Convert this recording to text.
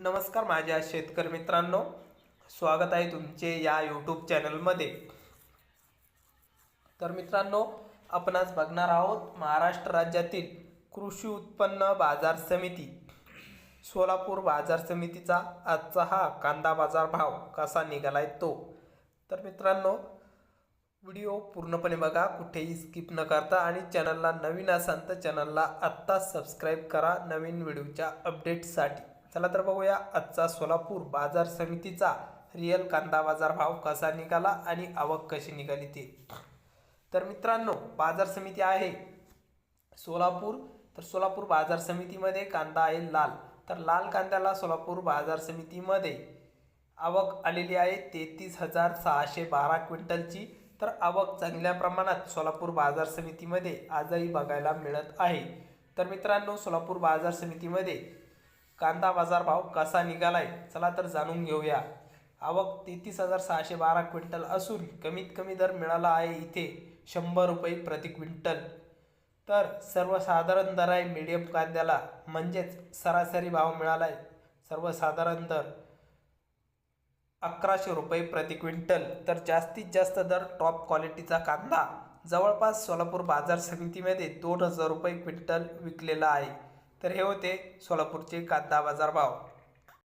नमस्कार माझ्या शेतकरी मित्रांनो. स्वागत आहे तुमचे या यूट्यूब चॅनलमध्ये तर मित्रांनो आपण आज बघणार आहोत महाराष्ट्र राज्यातील कृषी उत्पन्न बाजार समिती. सोलापूर बाजार समितीचा आजचा हा कांदा बाजार भाव कसा निघालाय तो. तर मित्रांनो व्हिडिओ पूर्णपणे बघा कुठेही स्किप न करता आणि चॅनलला नवीन असाल तर चॅनलला आत्ताच सबस्क्राईब करा नवीन व्हिडिओच्या अपडेटसाठी चला तर बघूया आजचा सोलापूर बाजार समितीचा रिअल कांदा बाजार भाव कसा निघाला आणि आवक कशी निघाली ती. तर मित्रांनो बाजार समिती आहे सोलापूर. तर सोलापूर बाजार समितीमध्ये कांदा आहे लाल. तर लाल कांद्याला सोलापूर बाजार समितीमध्ये आवक आलेली आहे तेहतीस हजार सहाशे बारा क्विंटलची. तर आवक चांगल्या प्रमाणात सोलापूर बाजार समितीमध्ये आजही बघायला मिळत आहे. तर मित्रांनो सोलापूर बाजार समितीमध्ये कांदा बाजार भाव कसा निघालाय चला तर जाणून घेऊया. आवक तेहतीस हजार सहाशे बारा क्विंटल असून कमीत कमी दर मिळाला आहे इथे शंभर रुपये प्रति क्विंटल. तर सर्वसाधारण दर आहे मीडियम कांद्याला म्हणजेच सरासरी भाव मिळाला आहे सर्वसाधारण दर अकराशे रुपये प्रति क्विंटल. तर जास्तीत जास्त दर टॉप क्वालिटीचा कांदा. जवळपास सोलापूर बाजार समितीमध्ये दोन हजार रुपये क्विंटल विकलेला आहे. तर हे होते सोलापूरचे कांदा बाजार भाव.